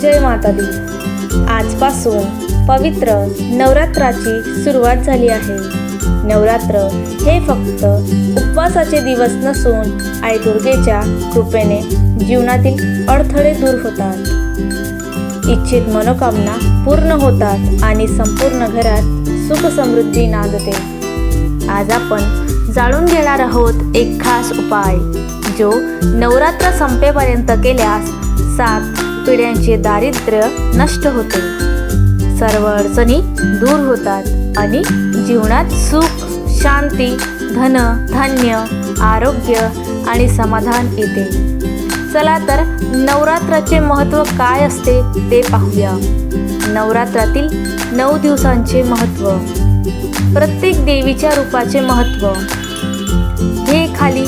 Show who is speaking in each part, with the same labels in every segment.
Speaker 1: जय माता दी आजपासून पवित्र नवरात्राची सुरुवात झाली आहे. नवरात्र हे फक्त उपवासाचे दिवस नसून आई दुर्गेच्या कृपेने जीवनातील अडथळे दूर होतात. इच्छित मनोकामना पूर्ण होतात आणि संपूर्ण घरात सुख समृद्धी नांदते. आज आपण जाणून घेणार आहोत एक खास उपाय जो नवरात्र संपेपर्यंत केल्यास सात पिढ्यांचे दारिद्र्य नष्ट होते. सर्व अडचणी दूर होतात आणि जीवनात सुख शांती धन धान्य आरोग्य आणि समाधान येते. चला तर नवरात्राचे महत्त्व काय असते ते पाहूया. नवरात्रातील नऊ दिवसांचे महत्त्व. प्रत्येक देवीच्या रूपाचे महत्त्व. हे खाली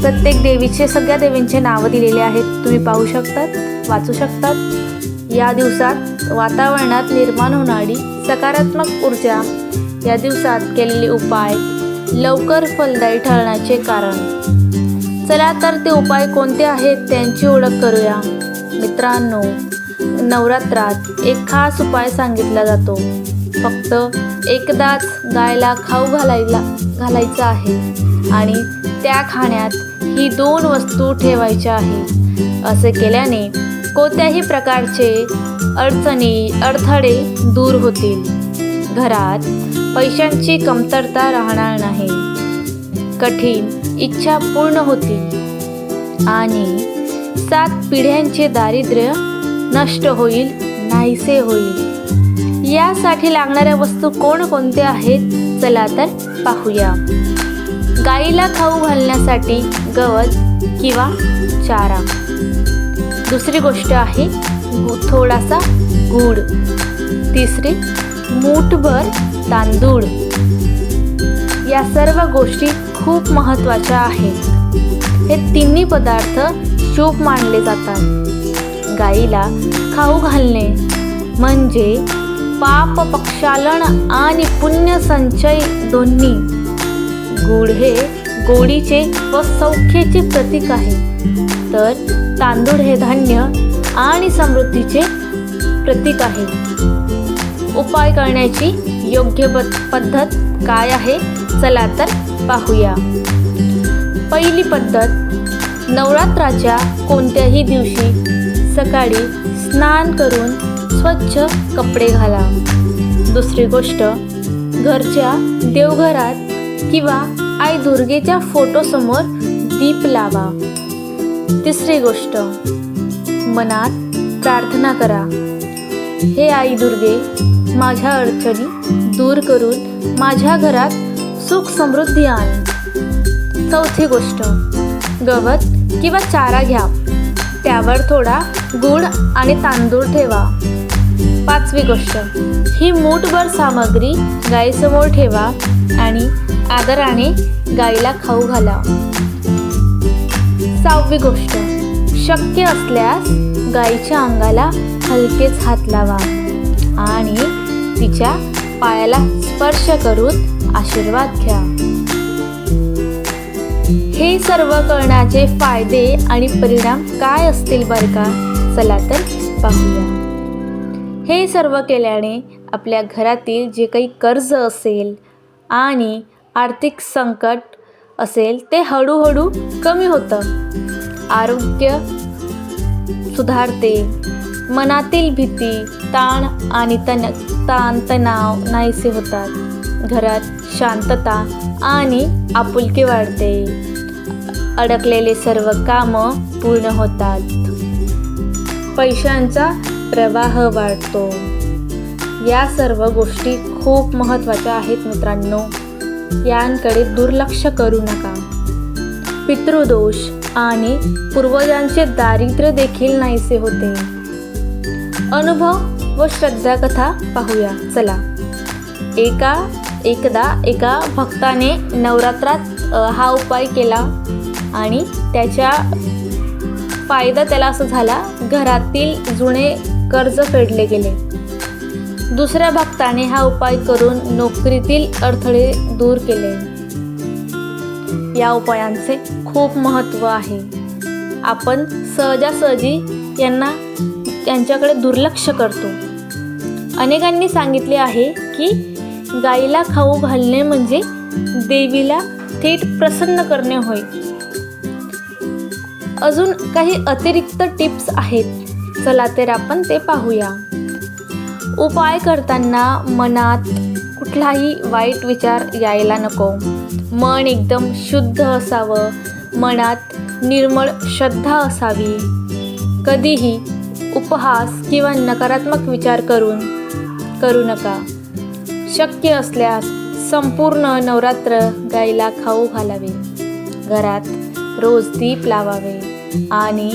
Speaker 1: प्रत्येक देवीचे सगळ्या देवींचे नावं दिलेले आहेत तुम्ही पाहू शकतात. वाचू शकतात. या दिवसात वातावरणात निर्माण होणारी सकारात्मक ऊर्जा या दिवसात केलेले उपाय लवकर फलदायी ठरण्याचे कारण. चला तर ते उपाय कोणते आहेत त्यांची ओळख करूया. मित्रांनो नवरात्रात एक खास उपाय सांगितला जातो. फक्त एकदाच गायला खाऊ घालायला घालायचा आहे आणि त्या खाण्यात ही दोन वस्तू ठेवायच्या आहे असे केल्याने कोणत्याही प्रकारचे अडचणी अडथळे दूर होतील. घरात पैशांची कमतरता राहणार नाही. कठीण इच्छा पूर्ण होतील. आणि सात पिढ्यांचे दारिद्र्य नष्ट होईल नाहीसे होईल. यासाठी लागणाऱ्या वस्तू कोणकोणत्या आहेत? चला तर पाहूया. गाईला खाऊ घालण्यासाठी गवत किंवा चारा. दुसरी गोष्ट आहे गु- थोडासा गूळ. तिसरी मूठभर तांदूळ. या सर्व गोष्टी खूप महत्त्वाच्या आहेत. हे तिन्ही पदार्थ शुभ मानले जातात. गाईला खाऊ घालणे म्हणजे पाप पक्षालन आणि पुण्य संचय दोन्ही. गुळ हे गोडीचे व सौख्याचे प्रतीक आहे. तर तांदूळ हे धान्य आणि समृद्धीचे प्रतीक आहे. उपाय करण्याची योग्य पद्धत काय आहे? चला तर पाहूया. पहिली पद्धत नवरात्राच्या कोणत्याही दिवशी सकाळी स्नान करून स्वच्छ कपडे घाला. दुसरी गोष्ट घरच्या देवघरात किंवा आई दुर्गेच्या फोटोसमोर दीप लावा. तिसरी गोष्ट मनात प्रार्थना करा. हे आई दुर्गे माझ्या अडचणी दूर करून माझ्या घरात सुख समृद्धी आण. चौथी गोष्ट गवत किंवा चारा घ्या. त्यावर थोडा गूळ आणि तांदूळ ठेवा. पाचवी गोष्ट ही मूठभर सामग्री गाईसमोर ठेवा आणि आदराने गाईला खाऊ घाला सहावी गोष्ट. शक्य असल्यास गाईच्या अंगाला हलकेच हात लावा आणि तिच्या पायाला स्पर्श करून आशीर्वाद घ्या हे सर्व करण्याचे फायदे आणि परिणाम काय असतील बरं का? चला तर पाहूया. हे सर्व केल्याने आपल्या घरातील जे काही कर्ज असेल आणि आर्थिक संकट असेल ते हळूहळू कमी होतं. आरोग्य सुधारते. मनातील भीती ताण आणि तन ताणतणाव नाहीसे होतात. घरात शांतता आणि आपुलकी वाढते. अडकलेले सर्व कामं पूर्ण होतात. पैशांचा प्रवाह वाढतो. या सर्व गोष्टी खूप महत्त्वाच्या आहेत मित्रांनो. यांकडे दुर्लक्ष करू नका. पितृदोष आणि पूर्वजांचे दारिद्र्य देखील नाहीसे होते. अनुभव व श्रद्धा कथा पाहूया. चला. एका एकदा एका भक्ताने नवरात्रात हा उपाय केला आणि त्याच्या फायदा त्याला असं झाला घरातील जुने कर्ज फेडले गेले. दुसऱ्या भक्ताने हा उपाय करून नोकरीतील अडथळे दूर केले. या उपायांचे खूप महत्त्व आहे. आपण सहजासहजी यांना त्यांच्याकडे दुर्लक्ष करतो. अनेकांनी सांगितले आहे की गाईला खाऊ घालणे म्हणजे देवीला थेट प्रसन्न करणे होय. अजून काही अतिरिक्त टिप्स आहेत. चला तर आपण ते पाहूया. उपाय करताना मनात कुठलाही वाईट विचार यायला नको. मन एकदम शुद्ध असावं. मनात निर्मळ श्रद्धा असावी. कधीही उपहास किंवा नकारात्मक विचार करून करू नका. शक्य असल्यास संपूर्ण नवरात्र गाईला खाऊ घालावे. घरात रोज दीप लावावे आणि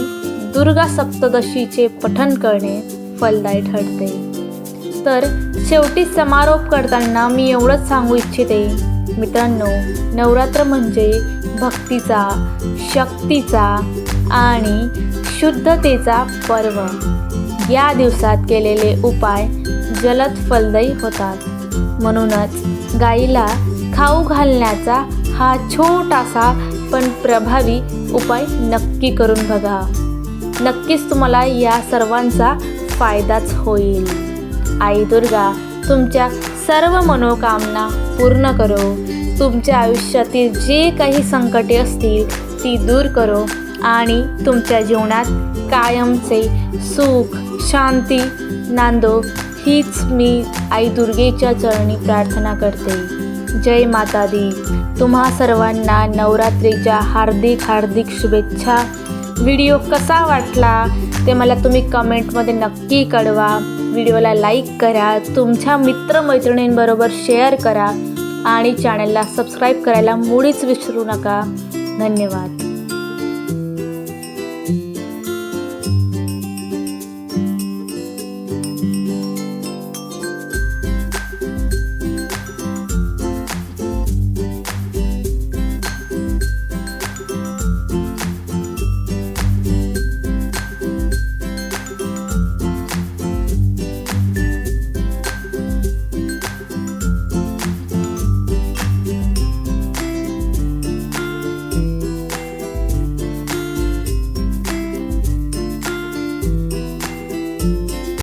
Speaker 1: दुर्गा सप्तदशीचे पठण करणे फलदायी ठरते. तर शेवटी समारोप करताना मी एवढंच सांगू इच्छिते. मित्रांनो नवरात्र म्हणजे भक्तीचा शक्तीचा आणि शुद्धतेचा पर्व. या दिवसात केलेले उपाय जलद फलदायी होतात. म्हणूनच गाईला खाऊ घालण्याचा हा छोटासा पण प्रभावी उपाय नक्की करून बघा. नक्कीच तुम्हाला या सर्वांचा फायदाच होईल. आई दुर्गा तुमच्या सर्व मनोकामना पूर्ण करो. तुमच्या आयुष्यातील जे काही संकटे असतील ती दूर करो आणि तुमच्या जीवनात कायमचे सुख शांती नांदो. हीच मी आई दुर्गेच्या चरणी प्रार्थना करते. जय माता दी. तुम्हा सर्वांना नवरात्रीच्या हार्दिक हार्दिक शुभेच्छा. व्हिडिओ कसा वाटला ते मला तुम्ही कमेंटमध्ये नक्की कळवा. व्हिडिओला लाईक करा तुमच्या मित्रमैत्रिणींबरोबर शेअर करा आणि चॅनलला सबस्क्राईब करायला मुळीच विसरू नका. धन्यवाद.